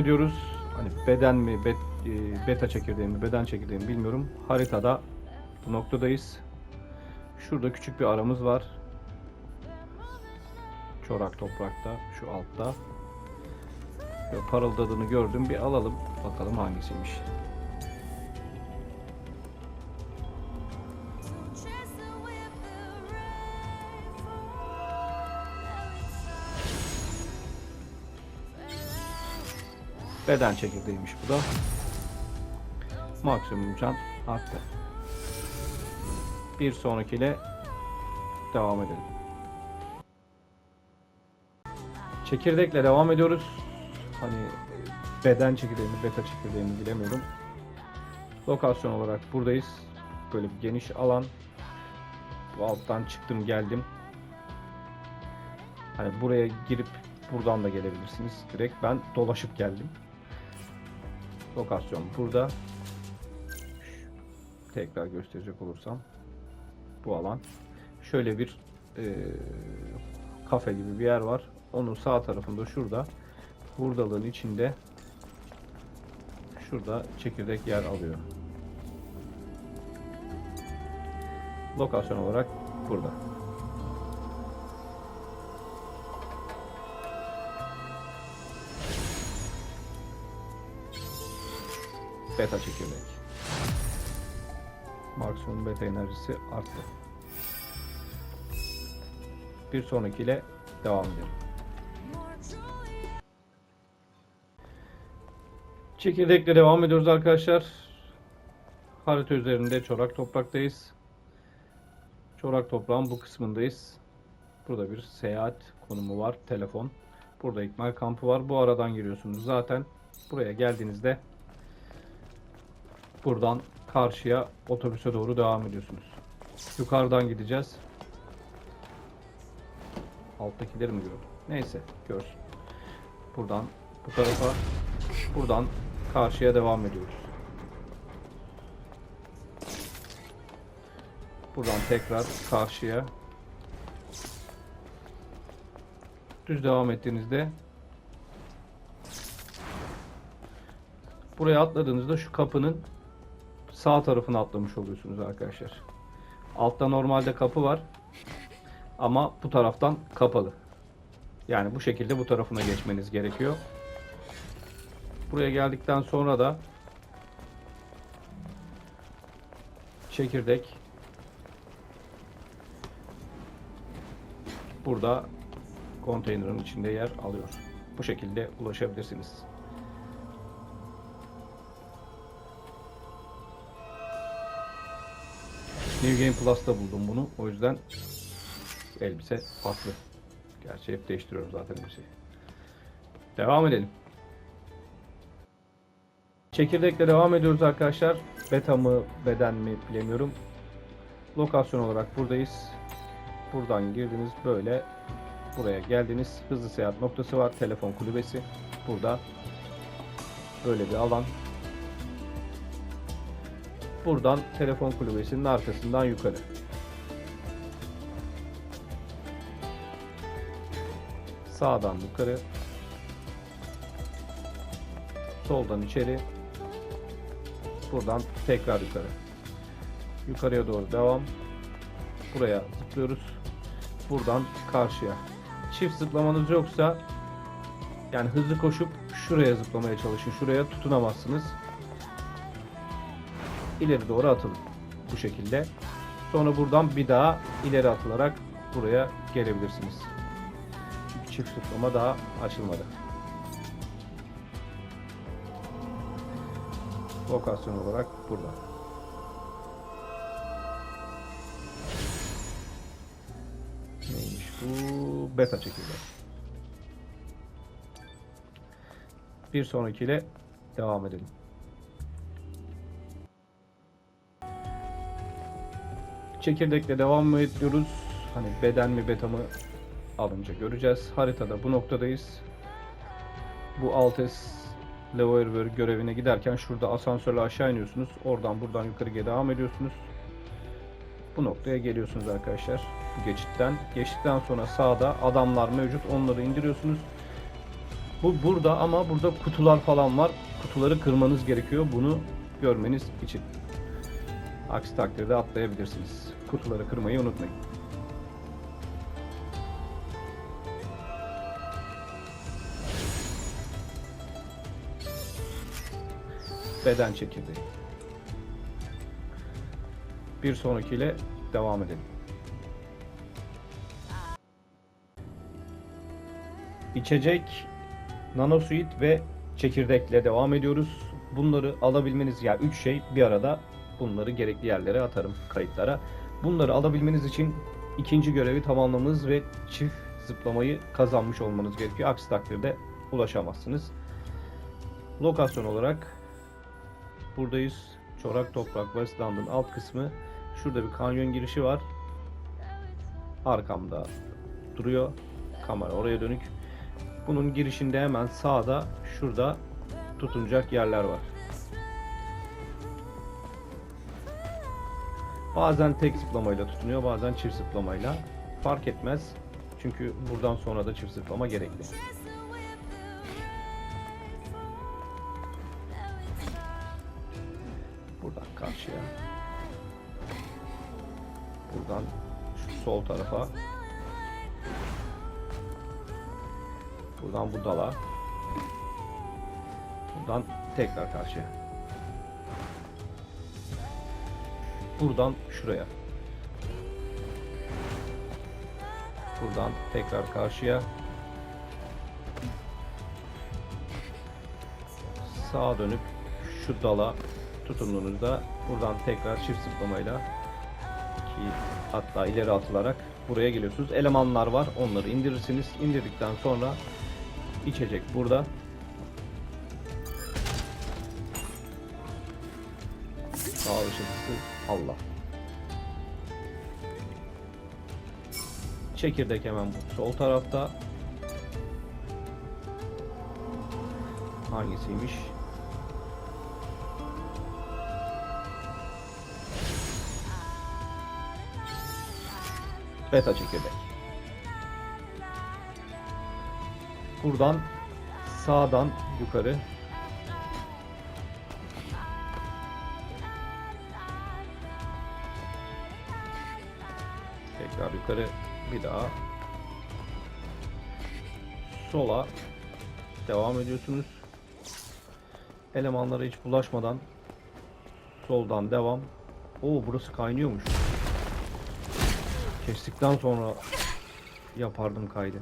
ediyoruz. Hani beden mi, bet, e, beta çekirdeği mi, beden çekirdeği mi bilmiyorum. Haritada bu noktadayız. Şurada küçük bir aramız var. Çorak toprakta, şu altta. Ve parıldadığını gördüm. Bir alalım. Bakalım hangisiymiş. Beden çekirdeğiymiş bu da. Maksimum can arttı. Bir sonrakiyle devam edelim. Çekirdekle devam ediyoruz. Hani beden çekirdeği mi, beta çekirdeği mi bilemiyorum. Lokasyon olarak buradayız. Böyle bir geniş alan. Bu alttan çıktım geldim. Hani buraya girip buradan da gelebilirsiniz. Direkt ben dolaşıp geldim. Lokasyon burada. Tekrar gösterecek olursam bu alan. Şöyle bir e, kafe gibi bir yer var. Onun sağ tarafında şurada hurdalığın içinde şurada çekirdek yer alıyor. Lokasyon olarak burada. Beta çekirdek. Maksimum beta enerjisi arttı. Bir sonrakiyle devam edelim. Çekirdekle devam ediyoruz arkadaşlar. Harita üzerinde çorak topraktayız. Çorak toprağın bu kısmındayız. Burada bir seyahat konumu var. Telefon. Burada ikmal kampı var. Bu aradan giriyorsunuz. Zaten buraya geldiğinizde buradan karşıya otobüse doğru devam ediyorsunuz. Yukarıdan gideceğiz. Alttakileri mi gördüm? Neyse görsün. Buradan bu tarafa buradan karşıya devam ediyoruz. Buradan tekrar karşıya düz devam ettiğinizde buraya atladığınızda şu kapının sağ tarafına atlamış oluyorsunuz arkadaşlar. Altta normalde kapı var. Ama bu taraftan kapalı. Yani bu şekilde bu tarafına geçmeniz gerekiyor. Buraya geldikten sonra da çekirdek burada konteynerin içinde yer alıyor. Bu şekilde ulaşabilirsiniz. New Game Plus'ta buldum bunu. O yüzden elbise farklı. Gerçi hep değiştiriyorum zaten elbiseyi. Devam edelim. Çekirdekle devam ediyoruz arkadaşlar. Beta mı, beden mi bilemiyorum. Lokasyon olarak buradayız. Buradan girdiniz böyle buraya geldiniz. Hızlı seyahat noktası var. Telefon kulübesi. Burada böyle bir alan. Buradan telefon kulübesinin arkasından yukarı. Sağdan yukarı. Soldan içeri. Buradan tekrar yukarı. Yukarıya doğru devam. Buraya zıplıyoruz. Buradan karşıya. Çift zıplamanız yoksa yani hızlı koşup şuraya zıplamaya çalışın. Şuraya tutunamazsınız. İleri doğru atılın. Bu şekilde. Sonra buradan bir daha ileri atılarak buraya gelebilirsiniz. Çünkü çift zıplama daha açılmadı. Lokasyon olarak burada. Neymiş bu? Beta çekirdeği. Bir sonrakiyle devam edelim. Çekirdekle devam mı ediyoruz? Hani beden mi beta mı alınca göreceğiz. Haritada bu noktadayız. Bu Altes Levoyer görevine giderken şurada asansörle aşağı iniyorsunuz. Oradan buradan yukarıya devam ediyorsunuz. Bu noktaya geliyorsunuz arkadaşlar. Bu geçitten. Geçtikten sonra sağda adamlar mevcut. Onları indiriyorsunuz. Bu burada ama burada kutular falan var. Kutuları kırmanız gerekiyor bunu görmeniz için. Aksi takdirde atlayabilirsiniz. Kutuları kırmayı unutmayın. Beden çekirdeği. Bir sonrakiyle devam edelim. İçecek, nanosuit ve çekirdekle devam ediyoruz. Bunları alabilmeniz ya üç şey bir arada bunları gerekli yerlere atarım kayıtlara. Bunları alabilmeniz için ikinci görevi tamamlamanız ve çift zıplamayı kazanmış olmanız gerekiyor. Aksi takdirde ulaşamazsınız. Lokasyon olarak buradayız. Çorak Toprak West London alt kısmı. Şurada bir kanyon girişi var. Arkamda duruyor. Kamera oraya dönük. Bunun girişinde hemen sağda şurada tutunacak yerler var. Bazen tek zıplamayla tutunuyor, bazen çift zıplamayla. Fark etmez. Çünkü buradan sonra da çift zıplama gerekli. Buradan karşıya. Buradan şu sol tarafa. Buradan bu dala. Buradan tekrar karşıya. Buradan şuraya. Buradan tekrar karşıya. Sağa dönüp şu dala tutunduğunuzda buradan tekrar çift zıplamayla ki hatta ileri atılarak buraya geliyorsunuz. Elemanlar var. Onları indirirsiniz. İndirdikten sonra içecek burada. Sağ ışıklısı Allah. Çekirdek hemen bu sol tarafta. Hangisiymiş? Beta çekirdek. Buradan sağdan yukarı tekrar yukarı bir daha sola devam ediyorsunuz. Elemanlara hiç bulaşmadan soldan devam. Oo burası kaynıyormuş. Kestikten sonra yapardım kaydı.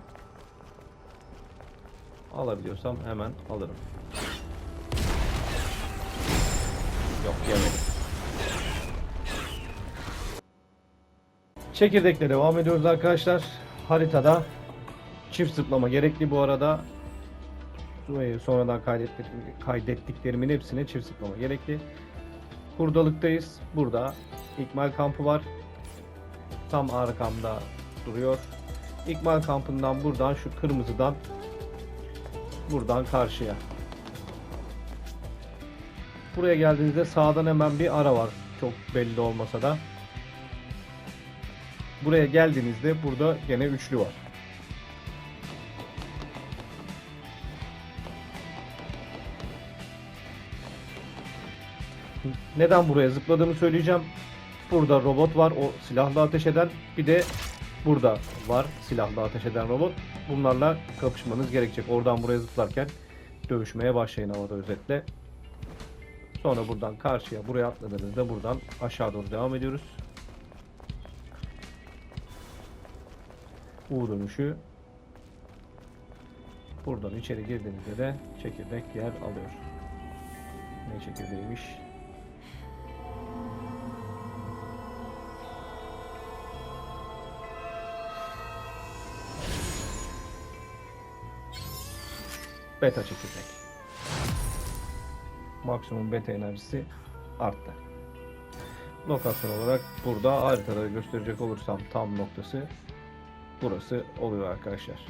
Alabiliyorsam hemen alırım. Yok yemedim. Çekirdekle devam ediyoruz arkadaşlar. Haritada çift zıplama gerekli bu arada. Sonradan kaydettik, kaydettiklerimin hepsine çift zıplama gerekli. Hurdalıktayız. Burada ikmal kampı var. Tam arkamda duruyor. İkmal kampından buradan şu kırmızıdan buradan karşıya. Buraya geldiğinizde sağdan hemen bir ara var. Çok belli olmasa da. Buraya geldiğinizde burada gene üçlü var. Neden buraya zıpladığımı söyleyeceğim. Burada robot var o silahla ateş eden. Bir de burada var silahla ateş eden robot. Bunlarla kapışmanız gerekecek. Oradan buraya zıplarken dövüşmeye başlayın havada özetle. Sonra buradan karşıya buraya atladığınızda buradan aşağı doğru devam ediyoruz. U dönüşü. Buradan içeri girdiğinizde de çekirdek yer alıyor. Ne çekirdeğiymiş? Beta çekirdek. Maksimum beta enerjisi arttı. Lokasyon olarak burada haritada gösterecek olursam tam noktası burası oluyor arkadaşlar.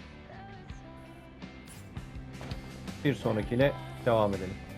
Bir sonrakiyle devam edelim.